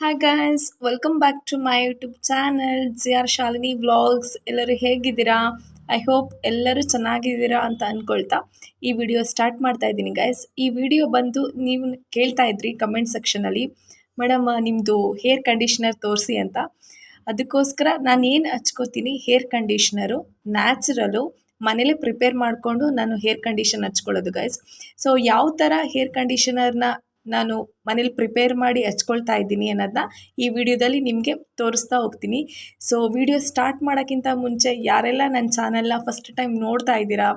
Hi guys welcome back to my YouTube channel G R Shalini vlogs ಎಲ್ಲರೂ ಹೇಗಿದ್ದೀರಾ? I hope ಎಲ್ಲರೂ ಚೆನ್ನಾಗಿದ್ದೀರಾ ಅಂತ ಅಂದ್ಕೊಳ್ತಾ ಈ ವಿಡಿಯೋ ಸ್ಟಾರ್ಟ್ ಮಾಡ್ತಾ ಇದ್ದೀನಿ ಗಾಯ್ಸ್ ಈ ವಿಡಿಯೋ ಬಂದು ನೀವು ಕೇಳ್ತಾ ಇದ್ರಿ ಕಮೆಂಟ್ ಸೆಕ್ಷನಲ್ಲಿ ಮೇಡಮ್ ನಿಮ್ಮದು ಹೇರ್ ಕಂಡೀಷ್ನರ್ ತೋರಿಸಿ ಅಂತ. ಅದಕ್ಕೋಸ್ಕರ ನಾನು ಏನು ಹಚ್ಕೋತೀನಿ? ಹೇರ್ ಕಂಡೀಷ್ನರು ನ್ಯಾಚುರಲು ಮನೇಲೇ ಪ್ರಿಪೇರ್ ಮಾಡಿಕೊಂಡು ನಾನು ಹೇರ್ ಕಂಡೀಷನ್ ಹಚ್ಕೊಳ್ಳೋದು ಗೈಸ್ ಸೊ ಯಾವ ಥರ ಹೇರ್ ಕಂಡೀಷನರ್ನ ನಾನು ಮನೇಲಿ ಪ್ರಿಪೇರ್ ಮಾಡಿ ಹಚ್ಕೊಳ್ತಾ ಇದ್ದೀನಿ ಅನ್ನೋದನ್ನ ಈ ವಿಡಿಯೋದಲ್ಲಿ ನಿಮಗೆ ತೋರಿಸ್ತಾ ಹೋಗ್ತೀನಿ. ಸೊ ವಿಡಿಯೋ ಸ್ಟಾರ್ಟ್ ಮಾಡೋಕ್ಕಿಂತ ಮುಂಚೆ ಯಾರೆಲ್ಲ ನನ್ನ ಚಾನಲ್ನ ಫಸ್ಟ್ ಟೈಮ್ ನೋಡ್ತಾ ಇದ್ದೀರಾ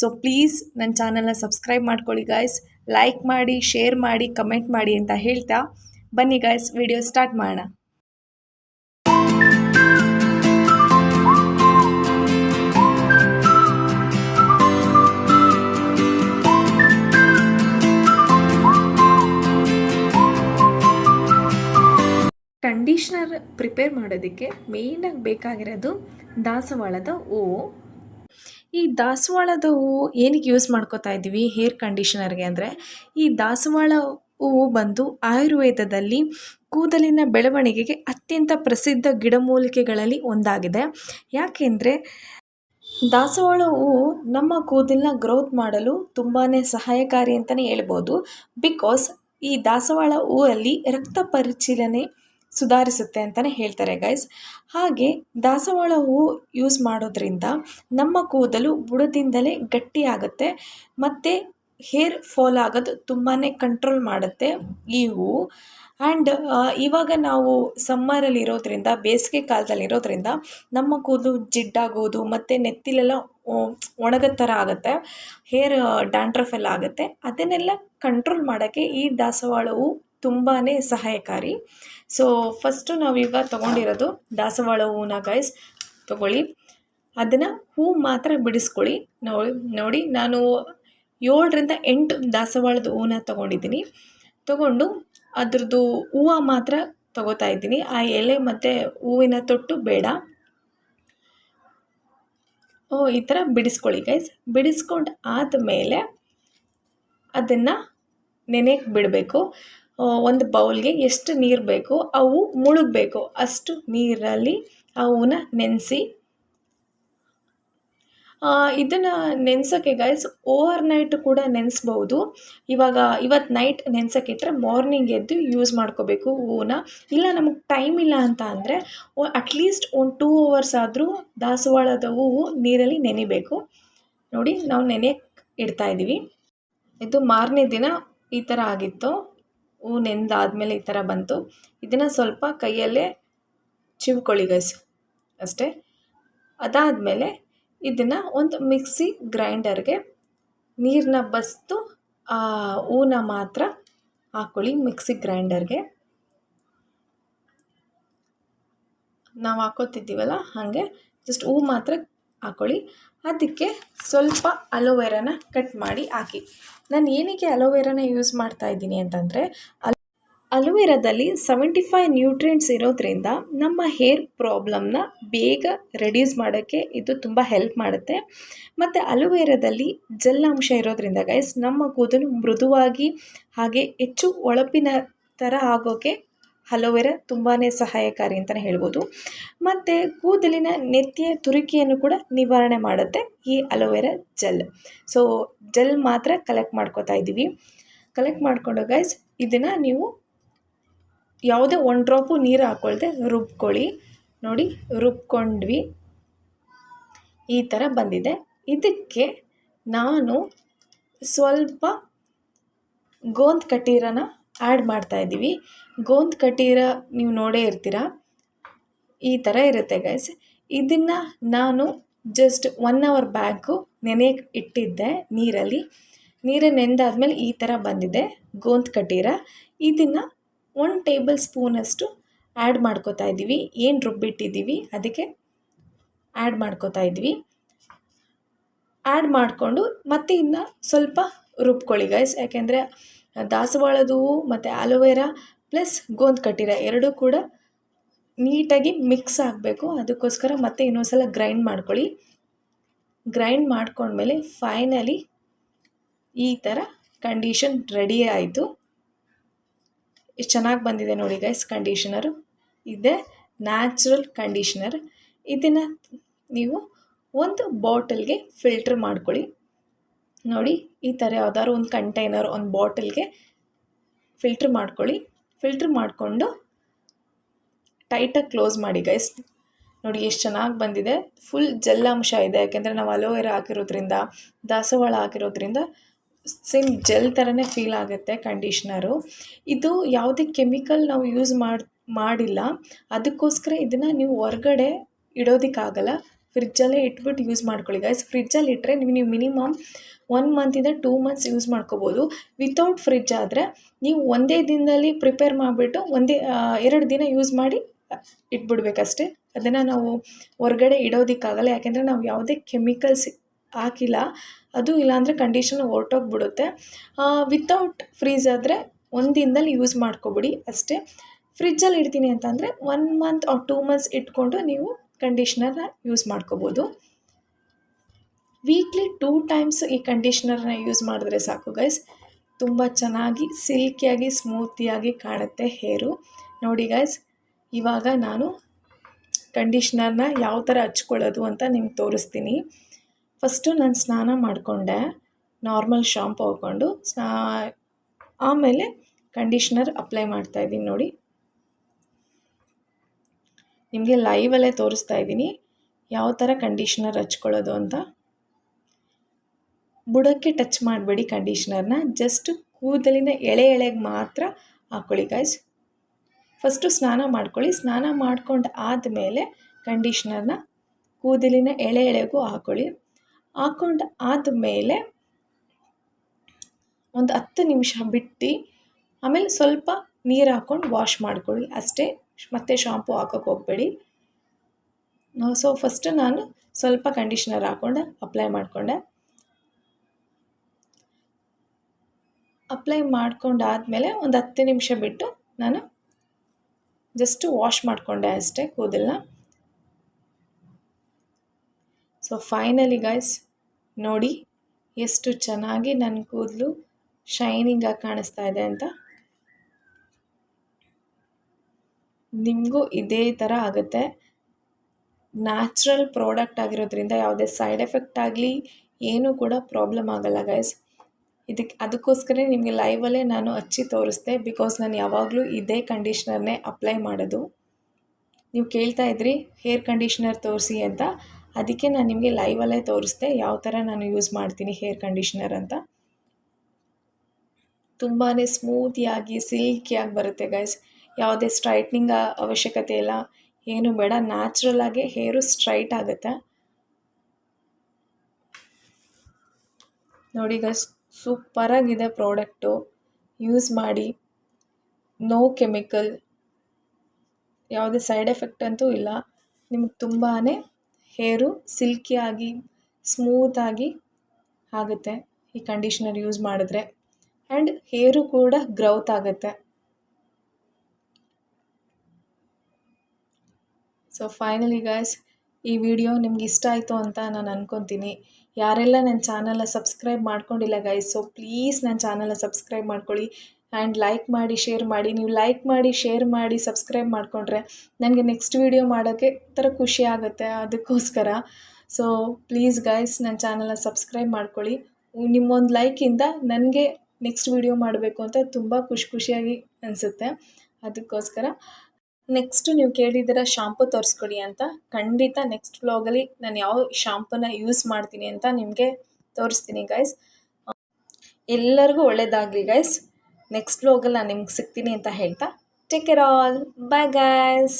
ಸೊ ಪ್ಲೀಸ್ ನನ್ನ ಚಾನಲ್ನ ಸಬ್ಸ್ಕ್ರೈಬ್ ಮಾಡ್ಕೊಳ್ಳಿ ಗಾಯ್ಸ್ ಲೈಕ್ ಮಾಡಿ ಶೇರ್ ಮಾಡಿ ಕಮೆಂಟ್ ಮಾಡಿ ಅಂತ ಹೇಳ್ತಾ ಬನ್ನಿ ಗಾಯ್ಸ್ ವಿಡಿಯೋ ಸ್ಟಾರ್ಟ್ ಮಾಡೋಣ. ಪ್ರಿಪೇರ್ ಮಾಡೋದಕ್ಕೆ ಮೇಯ್ನಾಗಿ ಬೇಕಾಗಿರೋದು ದಾಸವಾಳದ ಹೂವು. ಈ ದಾಸವಾಳದ ಹೂವು ಏನಕ್ಕೆ ಯೂಸ್ ಮಾಡ್ಕೋತಾ ಇದ್ದೀವಿ? ಹೇರ್ ಕಂಡೀಷನರ್ಗೆ ಅಂದರೆ ಈ ದಾಸವಾಳ ಹೂವು ಬಂದು ಆಯುರ್ವೇದದಲ್ಲಿ ಕೂದಲಿನ ಬೆಳವಣಿಗೆಗೆ ಅತ್ಯಂತ ಪ್ರಸಿದ್ಧ ಗಿಡಮೂಲಿಕೆಗಳಲ್ಲಿ ಒಂದಾಗಿದೆ. ಯಾಕೆಂದರೆ ದಾಸವಾಳ ಹೂವು ನಮ್ಮ ಕೂದಲನ್ನ ಗ್ರೋತ್ ಮಾಡಲು ತುಂಬಾ ಸಹಾಯಕಾರಿ ಅಂತಲೇ ಹೇಳ್ಬೋದು. ಬಿಕಾಸ್ ಈ ದಾಸವಾಳ ಹೂವಲ್ಲಿ ರಕ್ತ ಪರಿಶೀಲನೆ ಸುಧಾರಿಸುತ್ತೆ ಅಂತಲೇ ಹೇಳ್ತಾರೆ ಗೈಸ್ ಹಾಗೆ ದಾಸವಾಳ ಹೂವು ಯೂಸ್ ಮಾಡೋದ್ರಿಂದ ನಮ್ಮ ಕೂದಲು ಬುಡದಿಂದಲೇ ಗಟ್ಟಿಯಾಗುತ್ತೆ ಮತ್ತು ಹೇರ್ ಫಾಲ್ ಆಗೋದು ತುಂಬಾ ಕಂಟ್ರೋಲ್ ಮಾಡುತ್ತೆ ಈ ಹೂವು ಆ್ಯಂಡ್ ಇವಾಗ ನಾವು ಸಮ್ಮರಲ್ಲಿ ಇರೋದ್ರಿಂದ, ಬೇಸಿಗೆ ಕಾಲದಲ್ಲಿ ಇರೋದ್ರಿಂದ ನಮ್ಮ ಕೂದಲು ಜಿಡ್ಡಾಗೋದು ಮತ್ತು ನೆತ್ತಿಲೆಲ್ಲ ಒಣಗದ ಥರ ಆಗುತ್ತೆ ಹೇರ್ ಡ್ಯಾಂಡ್ರಫ್ ಎಲ್ಲ ಆಗುತ್ತೆ. ಅದನ್ನೆಲ್ಲ ಕಂಟ್ರೋಲ್ ಮಾಡೋಕ್ಕೆ ಈ ದಾಸವಾಳ ತುಂಬಾ ಸಹಾಯಕಾರಿ. ಸೊ ಫಸ್ಟು ನಾವೀಗ ತೊಗೊಂಡಿರೋದು ದಾಸವಾಳ ಹೂವನ್ನ ಗೈಸ್ ತೊಗೊಳ್ಳಿ. ಅದನ್ನು ಹೂ ಮಾತ್ರ ಬಿಡಿಸ್ಕೊಳ್ಳಿ. ನೋಡಿ ನೋಡಿ, ನಾನು ಏಳರಿಂದ ಎಂಟು ದಾಸವಾಳದ ಹೂವನ್ನ ತೊಗೊಂಡಿದ್ದೀನಿ. ತೊಗೊಂಡು ಅದ್ರದ್ದು ಹೂವು ಮಾತ್ರ ತೊಗೋತಾ ಇದ್ದೀನಿ. ಆ ಎಲೆ ಮತ್ತು ಹೂವಿನ ತೊಟ್ಟು ಬೇಡ. ಓ, ಈ ಥರ ಬಿಡಿಸ್ಕೊಳ್ಳಿ ಗೈಸ್ ಬಿಡಿಸ್ಕೊಂಡು ಆದಮೇಲೆ ಅದನ್ನು ನೆನೆಗೆ ಬಿಡಬೇಕು. ಒಂದು ಬೌಲ್ಗೆ ಎಷ್ಟು ನೀರು ಬೇಕೋ ಅವು ಮುಳುಗಬೇಕು. ಅಷ್ಟು ನೀರಲ್ಲಿ ಅವನ್ನ ನೆನೆಸಿ. ಇದನ್ನು ನೆನೆಸೋಕ್ಕೆ ಗೈಸ್ ಓವರ್ ನೈಟ್ ಕೂಡ ನೆನೆಸ್ಬೋದು. ಇವಾಗ ಇವತ್ತು ನೈಟ್ ನೆನೆಸೋಕ್ಕಿಟ್ರೆ ಮಾರ್ನಿಂಗ್ ಎದ್ದು ಯೂಸ್ ಮಾಡ್ಕೋಬೇಕು ಹೂವನ್ನ. ಇಲ್ಲ ನಮಗೆ ಟೈಮ್ ಇಲ್ಲ ಅಂತ ಅಂದರೆ ಅಟ್ಲೀಸ್ಟ್ ಒಂದು ಟೂ ಅವರ್ಸ್ ಆದರೂ ದಾಸವಾಳದ ಹೂವು ನೀರಲ್ಲಿ ನೆನಿಬೇಕು. ನೋಡಿ, ನಾವು ನೆನೆಯಕ್ಕೆ ಇಡ್ತಾಯಿದ್ದೀವಿ ಇದು ಮಾರನೇ ದಿನ ಈ ಥರ ಆಗಿತ್ತು. ಹೂ ನೆಂದಾದಮೇಲೆ ಈ ಥರ ಬಂತು. ಇದನ್ನು ಸ್ವಲ್ಪ ಕೈಯಲ್ಲೇ ಚಿವ್ಕೊಳ್ಳಿ ಗೈಸ್ ಅಷ್ಟೇ. ಅದಾದಮೇಲೆ ಇದನ್ನು ಒಂದು ಮಿಕ್ಸಿ ಗ್ರೈಂಡರ್ಗೆ ನೀರನ್ನ ಬಸ್ದು ಹೂನ ಮಾತ್ರ ಹಾಕ್ಕೊಳ್ಳಿ ಮಿಕ್ಸಿ ಗ್ರೈಂಡರ್ಗೆ. ನಾವು ಹಾಕೋತಿದ್ದೀವಲ್ಲ ಹಾಗೆ. ಜಸ್ಟ್ ಹೂ ಮಾತ್ರ ಹಾಕ್ಕೊಳ್ಳಿ ಅದಕ್ಕೆ ಸ್ವಲ್ಪ ಅಲೋವೆರಾನ ಕಟ್ ಮಾಡಿ ಹಾಕಿ. ನಾನು ಏನಕ್ಕೆ ಅಲೋವೆರಾನ ಯೂಸ್ ಮಾಡ್ತಾ ಇದ್ದೀನಿ ಅಂತಂದರೆ, ಅಲ್ ಅಲೋವೆರಾದಲ್ಲಿ ಸೆವೆಂಟಿ ಫೈವ್ ನ್ಯೂಟ್ರಿಯೆಂಟ್ಸ್ ಇರೋದ್ರಿಂದ ನಮ್ಮ ಹೇರ್ ಪ್ರಾಬ್ಲಮ್ನ ಬೇಗ ರೆಡ್ಯೂಸ್ ಮಾಡೋಕ್ಕೆ ಇದು ತುಂಬ ಹೆಲ್ಪ್ ಮಾಡುತ್ತೆ. ಮತ್ತು ಅಲೋವೆರಾದಲ್ಲಿ ಜೆಲ್ ಅಂಶ ಇರೋದ್ರಿಂದ ಗೈಸ್ ನಮ್ಮ ಕೂದಲು ಮೃದುವಾಗಿ ಹಾಗೆ ಹೆಚ್ಚು ಒಳಪಿನ ಥರ ಆಗೋಕ್ಕೆ ಅಲೋವೆರಾ ತುಂಬಾ ಸಹಾಯಕಾರಿ ಅಂತಲೇ ಹೇಳ್ಬೋದು. ಮತ್ತು ಕೂದಲಿನ ನೆತ್ತಿಯ ತುರಿಕೆಯನ್ನು ಕೂಡ ನಿವಾರಣೆ ಮಾಡುತ್ತೆ ಈ aloe vera gel. So gel ಮಾತ್ರ ಕಲೆಕ್ಟ್ ಮಾಡ್ಕೋತಾ ಇದ್ದೀವಿ. ಕಲೆಕ್ಟ್ ಮಾಡಿಕೊಂಡು ಗೈಸ್ ಇದನ್ನು ನೀವು ಯಾವುದೇ ಒನ್ ಡ್ರಾಪು ನೀರು ಹಾಕ್ಕೊಳ್ದೆ ರುಬ್ಕೊಳ್ಳಿ. ನೋಡಿ, ರುಬ್ಕೊಂಡ್ವಿ. ಈ ಥರ ಬಂದಿದೆ. ಇದಕ್ಕೆ ನಾನು ಸ್ವಲ್ಪ ಗೋಂದ್ ಕಟ್ಟೀರನ ಆ್ಯಡ್ ಮಾಡ್ತಾಯಿದ್ದೀವಿ ಗೋಂದ್ ಕಟ್ಟೀರ ನೀವು ನೋಡೇ ಇರ್ತೀರ. ಈ ಥರ ಇರುತ್ತೆ ಗೈಸ್ ಇದನ್ನು ನಾನು ಜಸ್ಟ್ ಒನ್ ಅವರ್ ಬ್ಯಾಕು ನೆನೆಯಕ್ಕೆ ಇಟ್ಟಿದ್ದೆ ನೀರಲ್ಲಿ. ನೀರು ನೆನೆದಾದ್ಮೇಲೆ ಈ ಥರ ಬಂದಿದೆ ಗೋಂದ್ ಕಟ್ಟೀರ ಇದನ್ನು ಒನ್ ಟೇಬಲ್ ಸ್ಪೂನಷ್ಟು ಆ್ಯಡ್ ಮಾಡ್ಕೋತಾ ಇದ್ದೀವಿ. ಏನು ರುಬ್ಬಿಟ್ಟಿದ್ದೀವಿ ಅದಕ್ಕೆ ಆ್ಯಡ್ ಮಾಡ್ಕೋತಾ ಇದ್ವಿ ಆ್ಯಡ್ ಮಾಡಿಕೊಂಡು ಮತ್ತೆ ಇನ್ನು ಸ್ವಲ್ಪ ರುಬ್ಕೊಳ್ಳಿ ಗೈಸ್ ಯಾಕೆಂದರೆ ದಾಸವಾಳದ ಹೂವು ಮತ್ತು ಆಲೋವೆರಾ ಪ್ಲಸ್ ಗೋಂದ್ ಕಟ್ಟಿರ ಎರಡೂ ಕೂಡ ನೀಟಾಗಿ ಮಿಕ್ಸ್ ಆಗಬೇಕು. ಅದಕ್ಕೋಸ್ಕರ ಮತ್ತೆ ಇನ್ನೊಂದು ಸಲ ಗ್ರೈಂಡ್ ಮಾಡ್ಕೊಳ್ಳಿ. ಗ್ರೈಂಡ್ ಮಾಡ್ಕೊಂಡ್ಮೇಲೆ ಫೈನಲಿ ಈ ಥರ ಕಂಡೀಷನ್ ರೆಡಿ ಆಯಿತು. ಎಷ್ಟು ಚೆನ್ನಾಗಿ ಬಂದಿದೆ ನೋಡಿ ಗೈಸ್ ಕಂಡೀಷನರು ಇದೆ ನ್ಯಾಚುರಲ್ ಕಂಡೀಷನರ್ ಇದನ್ನು ನೀವು ಒಂದು ಬಾಟಲ್ಗೆ ಫಿಲ್ಟ್ರ್ ಮಾಡ್ಕೊಳ್ಳಿ. ನೋಡಿ, ಈ ಥರ ಯಾವ್ದಾದ್ರು ಒಂದು ಕಂಟೈನರ್ ಒಂದು ಬಾಟಲ್ಗೆ ಫಿಲ್ಟ್ರ್ ಮಾಡ್ಕೊಳ್ಳಿ. ಫಿಲ್ಟ್ರ್ ಮಾಡಿಕೊಂಡು ಟೈಟಾಗಿ ಕ್ಲೋಸ್ ಮಾಡಿ ಗೈಸ್ ನೋಡಿ, ಎಷ್ಟು ಚೆನ್ನಾಗಿ ಬಂದಿದೆ. ಫುಲ್ ಜೆಲ್ ಅಂಶ ಇದೆ. ಯಾಕೆಂದರೆ ನಾವು ಅಲೋವೆರಾ ಹಾಕಿರೋದ್ರಿಂದ, ದಾಸವಾಳ ಹಾಕಿರೋದ್ರಿಂದ ಸೇಮ್ ಜೆಲ್ ಥರನೇ ಫೀಲ್ ಆಗುತ್ತೆ ಕಂಡೀಷ್ನರು ಇದು ಯಾವುದೇ ಕೆಮಿಕಲ್ ನಾವು ಯೂಸ್ ಮಾಡಿ, ಮಾಡಿಲ್ಲ. ಅದಕ್ಕೋಸ್ಕರ ಇದನ್ನು ನೀವು ಹೊರ್ಗಡೆ ಇಡೋದಕ್ಕಾಗಲ್ಲ. ಫ್ರಿಜ್ಜಲ್ಲೇ ಇಟ್ಬಿಟ್ಟು ಯೂಸ್ ಮಾಡ್ಕೊಳ್ಳಿ ಗೈಸ್ ಫ್ರಿಜ್ಜಲ್ಲಿ ಇಟ್ಟರೆ ನೀವು ನೀವು ಮಿನಿಮಮ್ ಒನ್ ಮಂತಿಂದ ಟೂ ಮಂತ್ಸ್ ಯೂಸ್ ಮಾಡ್ಕೋಬೋದು. ವಿತೌಟ್ ಫ್ರಿಜ್ ಆದರೆ ನೀವು ಒಂದೇ ದಿನದಲ್ಲಿ ಪ್ರಿಪೇರ್ ಮಾಡಿಬಿಟ್ಟು ಒಂದೇ ಎರಡು ದಿನ ಯೂಸ್ ಮಾಡಿ ಇಟ್ಬಿಡ್ಬೇಕಷ್ಟೇ. ಅದನ್ನು ನಾವು ಹೊರಗಡೆ ಇಡೋದಕ್ಕಾಗಲ್ಲ, ಯಾಕೆಂದರೆ ನಾವು ಯಾವುದೇ ಕೆಮಿಕಲ್ಸ್ ಹಾಕಿಲ್ಲ. ಅದು ಇಲ್ಲಾಂದರೆ ಕಂಡೀಷನ್ ಹೊರಟೋಗ್ಬಿಡುತ್ತೆ. ವಿತೌಟ್ ಫ್ರೀಜ್ ಆದರೆ ಒಂದು ದಿನದಲ್ಲಿ ಯೂಸ್ ಮಾಡ್ಕೊಬಿಡಿ ಅಷ್ಟೇ. ಫ್ರಿಜ್ಜಲ್ಲಿ ಇಡ್ತೀನಿ ಅಂತಂದರೆ one month or two months ಇಟ್ಕೊಂಡು ನೀವು ಕಂಡೀಷ್ನರ್ನ ಯೂಸ್ ಮಾಡ್ಕೋಬೋದು. ವೀಕ್ಲಿ ಟೂ ಟೈಮ್ಸ್ ಈ ಕಂಡೀಷ್ನರ್ನ ಯೂಸ್ ಮಾಡಿದ್ರೆ ಸಾಕು ಗೈಸ್ ತುಂಬ ಚೆನ್ನಾಗಿ ಸಿಲ್ಕಿಯಾಗಿ, ಸ್ಮೂತಿಯಾಗಿ ಕಾಣುತ್ತೆ ಹೇರು. ನೋಡಿ ಗೈಸ್ ಇವಾಗ ನಾನು ಕಂಡೀಷ್ನರ್ನ ಯಾವ ಥರ ಹಚ್ಕೊಳ್ಳೋದು ಅಂತ ನಿಮ್ಗೆ ತೋರಿಸ್ತೀನಿ. ಫಸ್ಟು ನಾನು ಸ್ನಾನ ಮಾಡಿಕೊಂಡೆ ನಾರ್ಮಲ್ ಶಾಂಪು ಹಾಕ್ಕೊಂಡು. ಸ್ನಾ ಆಮೇಲೆ ಕಂಡೀಷ್ನರ್ ಅಪ್ಲೈ ಮಾಡ್ತಾಯಿದ್ದೀನಿ ನೋಡಿ. ನಿಮಗೆ ಲೈವಲ್ಲೇ ತೋರಿಸ್ತಾ ಇದ್ದೀನಿ. ಯಾವ ಥರ ಕಂಡೀಷ್ನರ್ ಹಚ್ಕೊಳ್ಳೋದು ಅಂತ. ಬುಡಕ್ಕೆ ಟಚ್ ಮಾಡಬೇಡಿ ಕಂಡೀಷ್ನರ್ನ ಜಸ್ಟ್ ಕೂದಲಿನ ಎಳೆ ಎಳೆಗೆ ಮಾತ್ರ ಹಾಕ್ಕೊಳ್ಳಿ ಗಾಯ್ಸ್ ಫಸ್ಟು ಸ್ನಾನ ಮಾಡ್ಕೊಳ್ಳಿ. ಸ್ನಾನ ಮಾಡ್ಕೊಂಡು ಆದಮೇಲೆ ಕಂಡೀಷ್ನರ್ನ ಕೂದಲಿನ ಎಳೆ ಎಳೆಗೂ ಹಾಕ್ಕೊಳ್ಳಿ ಹಾಕ್ಕೊಂಡು ಆದಮೇಲೆ ಒಂದು ಹತ್ತು ನಿಮಿಷ ಬಿಟ್ಟು ಆಮೇಲೆ ಸ್ವಲ್ಪ ನೀರು ಹಾಕ್ಕೊಂಡು ವಾಶ್ ಮಾಡ್ಕೊಳ್ಳಿ. ಅಷ್ಟೇ. ಮತ್ತೆ ಶಾಂಪು ಹಾಕೋಕ್ಕೆ ಹೋಗಬೇಡಿ. ಸೊ ಫಸ್ಟು ನಾನು ಸ್ವಲ್ಪ ಕಂಡೀಷ್ನರ್ ಹಾಕ್ಕೊಂಡೆ ಅಪ್ಲೈ ಮಾಡಿಕೊಂಡೆ. ಅಪ್ಲೈ ಮಾಡ್ಕೊಂಡಾದಮೇಲೆ ಒಂದು ಹತ್ತು ನಿಮಿಷ ಬಿಟ್ಟು ನಾನು ಜಸ್ಟ್ ವಾಶ್ ಮಾಡಿಕೊಂಡೆ ಅಷ್ಟೇ ಕೂದಲನ್ನ ಸೊ ಫೈನಲಿ ಗೈಸ್ ನೋಡಿ ಎಷ್ಟು ಚೆನ್ನಾಗಿ ನನ್ನ ಕೂದಲು ಶೈನಿಂಗಾಗಿ ಕಾಣಿಸ್ತಾ ಇದೆ ಅಂತ. ನಿಮಗೂ ಇದೇ ಥರ ಆಗುತ್ತೆ. ನ್ಯಾಚುರಲ್ ಪ್ರಾಡಕ್ಟ್ ಆಗಿರೋದ್ರಿಂದ ಯಾವುದೇ ಸೈಡ್ ಎಫೆಕ್ಟ್ ಆಗಲಿ ಏನೂ ಕೂಡ ಪ್ರಾಬ್ಲಮ್ ಆಗಲ್ಲ ಗೈಸ್ ಇದಕ್ಕೆ ಅದಕ್ಕೋಸ್ಕರ ನಿಮಗೆ ಲೈವಲ್ಲೇ ನಾನು ಹಚ್ಚಿ ತೋರಿಸ್ದೆ ಬಿಕಾಸ್ ನಾನು ಯಾವಾಗಲೂ ಇದೇ ಕಂಡೀಷ್ನರ್ನೇ ಅಪ್ಲೈ ಮಾಡೋದು. ನೀವು ಕೇಳ್ತಾ ಇದ್ರಿ ಹೇರ್ ಕಂಡೀಷ್ನರ್ ತೋರಿಸಿ ಅಂತ. ಅದಕ್ಕೆ ನಾನು ನಿಮಗೆ ಲೈವಲ್ಲೇ ತೋರಿಸ್ದೆ, ಯಾವ ಥರ ನಾನು ಯೂಸ್ ಮಾಡ್ತೀನಿ ಹೇರ್ ಕಂಡೀಷ್ನರ್ ಅಂತ. ತುಂಬಾ ಸ್ಮೂತಿಯಾಗಿ ಸಿಲ್ಕಿಯಾಗಿ ಬರುತ್ತೆ ಗೈಸ್ ಯಾವುದೇ ಸ್ಟ್ರೈಟ್ನಿಂಗ್ ಅವಶ್ಯಕತೆ ಇಲ್ಲ. ಏನು ಬೇಡ ನ್ಯಾಚುರಲ್ ಆಗಿ ಹೇರು ಸ್ಟ್ರೈಟ್ ಆಗುತ್ತೆ. ನೋಡಿ ಈಗ ಸೂಪರಾಗಿದೆ ಪ್ರಾಡಕ್ಟು ಯೂಸ್ ಮಾಡಿ. ನೋ ಕೆಮಿಕಲ್ ಯಾವುದೇ ಸೈಡ್ ಎಫೆಕ್ಟ್ ಅಂತೂ ಇಲ್ಲ. ನಿಮ್ಗೆ ತುಂಬಾ ಹೇರು ಸಿಲ್ಕಿಯಾಗಿ ಸ್ಮೂತಾಗಿ ಆಗುತ್ತೆ. ಈ ಕಂಡೀಷ್ನರ್ ಯೂಸ್ ಮಾಡಿದ್ರೆ. ಆ್ಯಂಡ್ ಹೇರು ಕೂಡ ಗ್ರೌತ್ ಆಗುತ್ತೆ. ಸೊ ಫೈನಲಿ ಗಾಯ್ಸ್ ಈ ವಿಡಿಯೋ ನಿಮ್ಗೆ ಇಷ್ಟ ಆಯಿತು ಅಂತ ನಾನು ಅನ್ಕೊತೀನಿ. ಯಾರೆಲ್ಲ ನನ್ನ ಚಾನಲ್ನ ಸಬ್ಸ್ಕ್ರೈಬ್ ಮಾಡ್ಕೊಂಡಿಲ್ಲ ಗೈಸ್ ಸೊ ಪ್ಲೀಸ್ ನನ್ನ ಚಾನಲ್ನ ಸಬ್ಸ್ಕ್ರೈಬ್ ಮಾಡ್ಕೊಳ್ಳಿ. ಆ್ಯಂಡ್ ಲೈಕ್ ಮಾಡಿ ಶೇರ್ ಮಾಡಿ. ನೀವು ಲೈಕ್ ಮಾಡಿ ಶೇರ್ ಮಾಡಿ ಸಬ್ಸ್ಕ್ರೈಬ್ ಮಾಡಿಕೊಂಡ್ರೆ ನನಗೆ ನೆಕ್ಸ್ಟ್ ವಿಡಿಯೋ ಮಾಡೋಕ್ಕೆ ಥರ ಖುಷಿ ಆಗುತ್ತೆ ಅದಕ್ಕೋಸ್ಕರ. ಸೊ ಪ್ಲೀಸ್ ಗೈಸ್ ನನ್ನ ಚಾನಲ್ನ ಸಬ್ಸ್ಕ್ರೈಬ್ ಮಾಡ್ಕೊಳ್ಳಿ. ನಿಮ್ಮೊಂದು ಲೈಕಿಂದ ನನಗೆ ನೆಕ್ಸ್ಟ್ ವಿಡಿಯೋ ಮಾಡಬೇಕು ಅಂತ ತುಂಬ ಖುಷಿ ಖುಷಿಯಾಗಿ ಅನಿಸುತ್ತೆ. ಅದಕ್ಕೋಸ್ಕರ ನೆಕ್ಸ್ಟು ನೀವು ಕೇಳಿದ್ದೀರ ಶಾಂಪು ತೋರಿಸ್ಕೊಡಿ ಅಂತ. ಖಂಡಿತ ನೆಕ್ಸ್ಟ್ ವ್ಲಾಗಲ್ಲಿ ನಾನು ಯಾವ ಶಾಂಪೂನ ಯೂಸ್ ಮಾಡ್ತೀನಿ ಅಂತ ನಿಮಗೆ ತೋರಿಸ್ತೀನಿ ಗೈಸ್ ಎಲ್ಲರಿಗೂ ಒಳ್ಳೇದಾಗಲಿ ಗೈಸ್ ನೆಕ್ಸ್ಟ್ ವ್ಲಾಗಲ್ಲಿ ನಾನು ನಿಮ್ಗೆ ಸಿಗ್ತೀನಿ ಅಂತ ಹೇಳ್ತಾ. Take care all bye guys